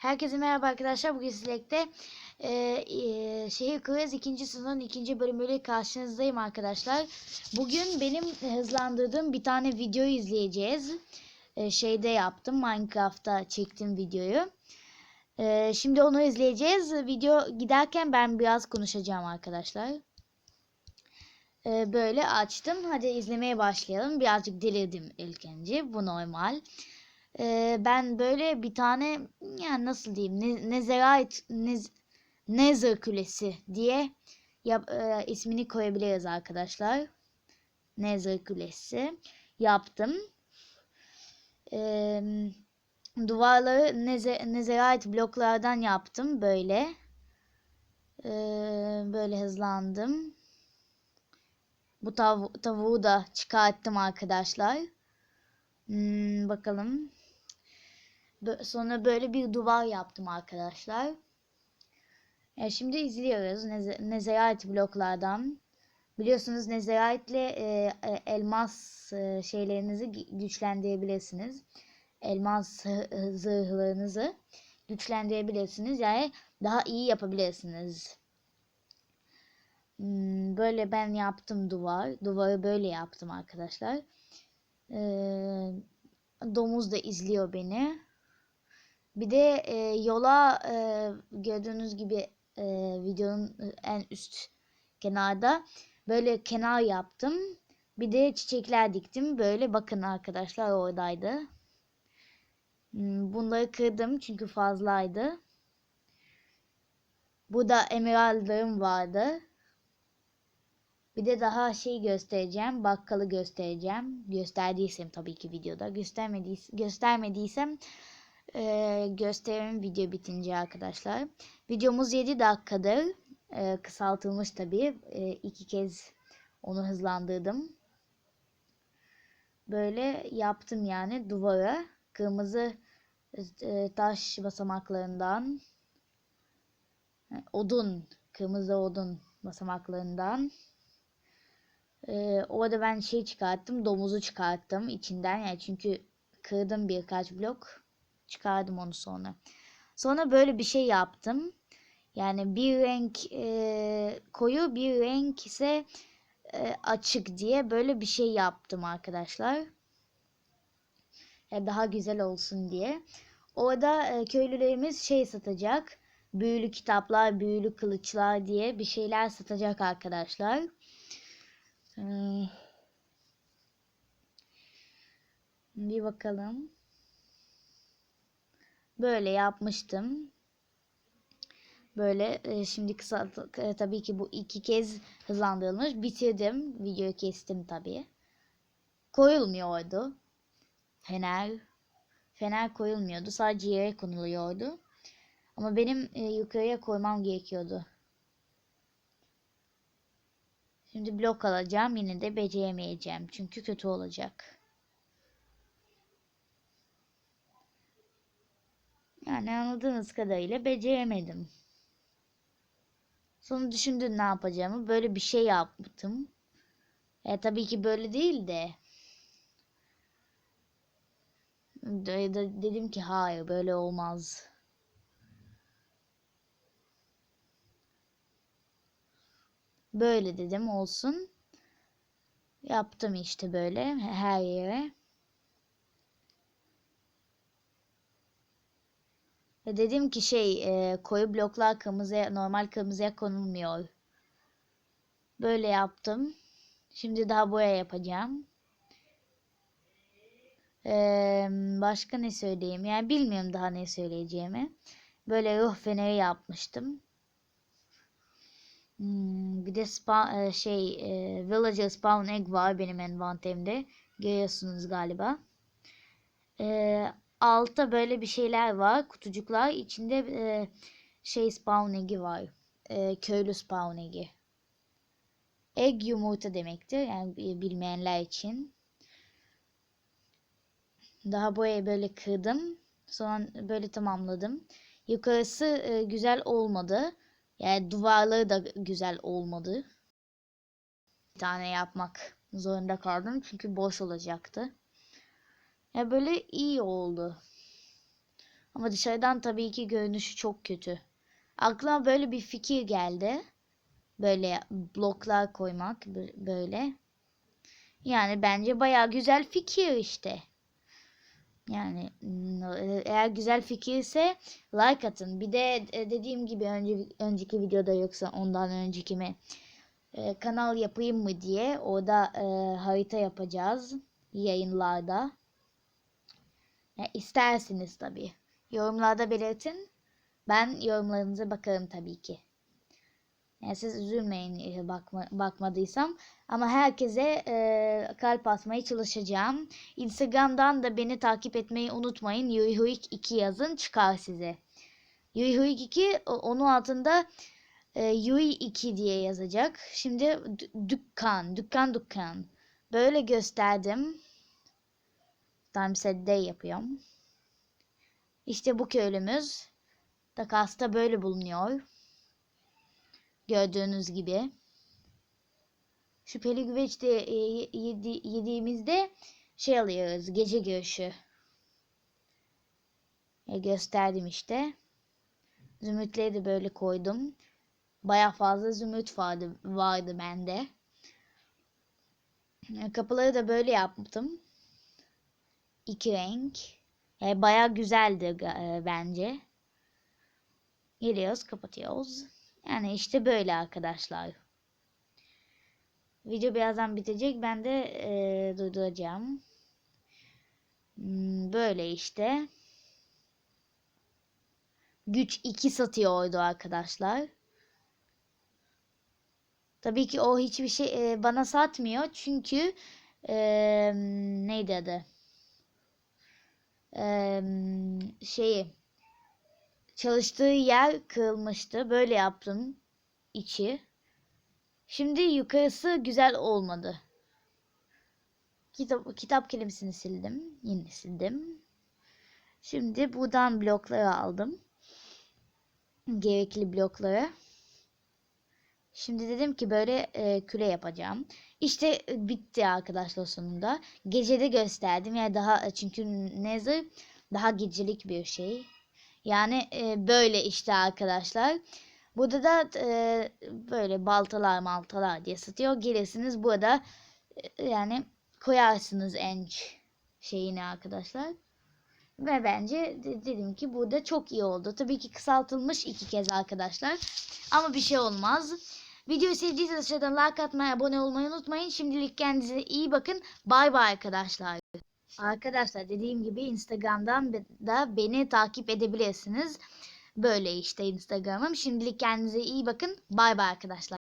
Herkese merhaba arkadaşlar. Bugün sizlerle e, e, Şehir Kırız 2. sezonun 2. bölümüyle karşınızdayım arkadaşlar. Bugün benim hızlandırdığım bir tane video izleyeceğiz. E, şeyde yaptım. Minecraft'ta çektim videoyu. E, şimdi onu izleyeceğiz. Video giderken ben biraz konuşacağım arkadaşlar. E, böyle açtım. Hadi izlemeye başlayalım. Birazcık delirdim ilk önce. Bu normal. Ee, ben böyle bir tane yani nasıl diyeyim ne, Nezerite Nez, Nether Kulesi diye yap, e, ismini koyabiliriz arkadaşlar. Nether Kulesi yaptım. Ee, duvarları Neze, Nezerite bloklardan yaptım böyle. Ee, böyle hızlandım. Bu tav tavuğu da çıkarttım arkadaşlar. Hmm, bakalım. Sonra böyle bir duvar yaptım arkadaşlar. E şimdi izliyoruz Nezerite bloklardan. Biliyorsunuz Nezerite ile e, e, elmas e, şeylerinizi güçlendirebilirsiniz. Elmas zırhlarınızı güçlendirebilirsiniz. Yani daha iyi yapabilirsiniz. Hmm, böyle ben yaptım duvar. Duvarı böyle yaptım arkadaşlar. Ee, domuz da izliyor beni. Bir de e, yola e, gördüğünüz gibi e, videonun en üst kenarda böyle kenar yaptım. Bir de çiçekler diktim. Böyle bakın arkadaşlar oradaydı. Hmm, bunları kırdım çünkü fazlaydı. Bu da emeraldlarım vardı. Bir de daha şey göstereceğim. Bakkalı göstereceğim. Gösterdiysem tabii ki videoda. Göstermediysem, göstermediysem e, gösteririm video bitince arkadaşlar. Videomuz 7 dakikadır. E, kısaltılmış tabii. E, iki kez onu hızlandırdım. Böyle yaptım yani duvara. Kırmızı e, taş basamaklarından odun, kırmızı odun basamaklarından ee, orada ben şey çıkarttım. Domuzu çıkarttım içinden. Yani çünkü kırdım birkaç blok. Çıkardım onu sonra. Sonra böyle bir şey yaptım. Yani bir renk e, koyu bir renk ise e, açık diye böyle bir şey yaptım arkadaşlar. Yani daha güzel olsun diye. Orada e, köylülerimiz şey satacak. Büyülü kitaplar, büyülü kılıçlar diye bir şeyler satacak arkadaşlar. Hmm. Bir bakalım. Böyle yapmıştım. Böyle e, şimdi kısa e, tabii ki bu iki kez hızlandırılmış. Bitirdim. Videoyu kestim tabii. Koyulmuyordu. Fener. Fener koyulmuyordu. Sadece yere konuluyordu. Ama benim e, yukarıya koymam gerekiyordu. Şimdi blok alacağım. Yine de beceremeyeceğim. Çünkü kötü olacak. Yani anladığınız kadarıyla beceremedim. Sonra düşündüm ne yapacağımı. Böyle bir şey yaptım. E tabii ki böyle değil de. Dedim ki hayır böyle olmaz. Böyle dedim olsun. Yaptım işte böyle her yere. Ve dedim ki şey e, koyu bloklar kırmızıya normal kırmızıya konulmuyor. Böyle yaptım. Şimdi daha boya yapacağım. Ee, başka ne söyleyeyim? Yani bilmiyorum daha ne söyleyeceğimi. Böyle ruh feneri yapmıştım. Hmm, bir de spa, e, şey e, Villager Spawn Egg var benim envanterimde. Görüyorsunuz galiba. E, altta böyle bir şeyler var. Kutucuklar. içinde e, şey Spawn Egg'i var. E, köylü Spawn Egg'i. Egg yumurta demektir. Yani bilmeyenler için. Daha boyayı böyle kırdım. Sonra böyle tamamladım. Yukarısı e, güzel olmadı. Yani duvarları da güzel olmadı. Bir tane yapmak zorunda kaldım çünkü boş olacaktı. Ya böyle iyi oldu. Ama dışarıdan tabii ki görünüşü çok kötü. Aklıma böyle bir fikir geldi. Böyle bloklar koymak bö- böyle. Yani bence bayağı güzel fikir işte. Yani eğer güzel fikirse like atın. Bir de e, dediğim gibi önce, önceki videoda yoksa ondan önceki mi e, kanal yapayım mı diye orada e, harita yapacağız yayınlarda. Ya, isterseniz tabii. Yorumlarda belirtin. Ben yorumlarınıza bakarım tabii ki. Yani siz üzülmeyin e, bakma, bakmadıysam. Ama herkese e, kalp atmaya çalışacağım. Instagram'dan da beni takip etmeyi unutmayın. Yuyhuik 2 yazın çıkar size. Yuyhuik 2 o- onun altında e, Yui 2 diye yazacak. Şimdi dü- dükkan, dükkan dükkan. Böyle gösterdim. Day yapıyorum. İşte bu köylümüz. Takasta böyle bulunuyor. Gördüğünüz gibi. Şüpheli güveç de e, yedi- yediğimizde şey alıyoruz. Gece görüşü. E, gösterdim işte. Zümrütleri de böyle koydum. Baya fazla zümrüt vardı, vardı bende. E, Kapıları da böyle yaptım. İki renk. E, baya güzeldi e, bence. Geliyoruz, kapatıyoruz. Yani işte böyle arkadaşlar. Video birazdan bitecek. Ben de e, durduracağım. Hmm, Böyle işte. Güç 2 satıyordu arkadaşlar. Tabii ki o hiçbir şey e, bana satmıyor. Çünkü e, neydi adı? E, şeyi çalıştığı yer kırılmıştı. Böyle yaptım içi. Şimdi yukarısı güzel olmadı. Kitap, kitap kelimesini sildim. Yine sildim. Şimdi buradan blokları aldım. Gerekli blokları. Şimdi dedim ki böyle e, küre yapacağım. İşte e, bitti arkadaşlar sonunda. Gecede gösterdim. Yani daha çünkü Nether daha gecelik bir şey. Yani e, böyle işte arkadaşlar. Burada da e, böyle baltalar maltalar diye satıyor. Gelirsiniz burada e, yani koyarsınız enç şeyini arkadaşlar. Ve bence de- dedim ki burada çok iyi oldu. Tabii ki kısaltılmış iki kez arkadaşlar. Ama bir şey olmaz. Videoyu sevdiyseniz aşağıdan like atmayı, abone olmayı unutmayın. Şimdilik kendinize iyi bakın. Bay bay arkadaşlar. Arkadaşlar dediğim gibi Instagram'dan da beni takip edebilirsiniz. Böyle işte Instagram'ım. Şimdilik kendinize iyi bakın. Bay bay arkadaşlar.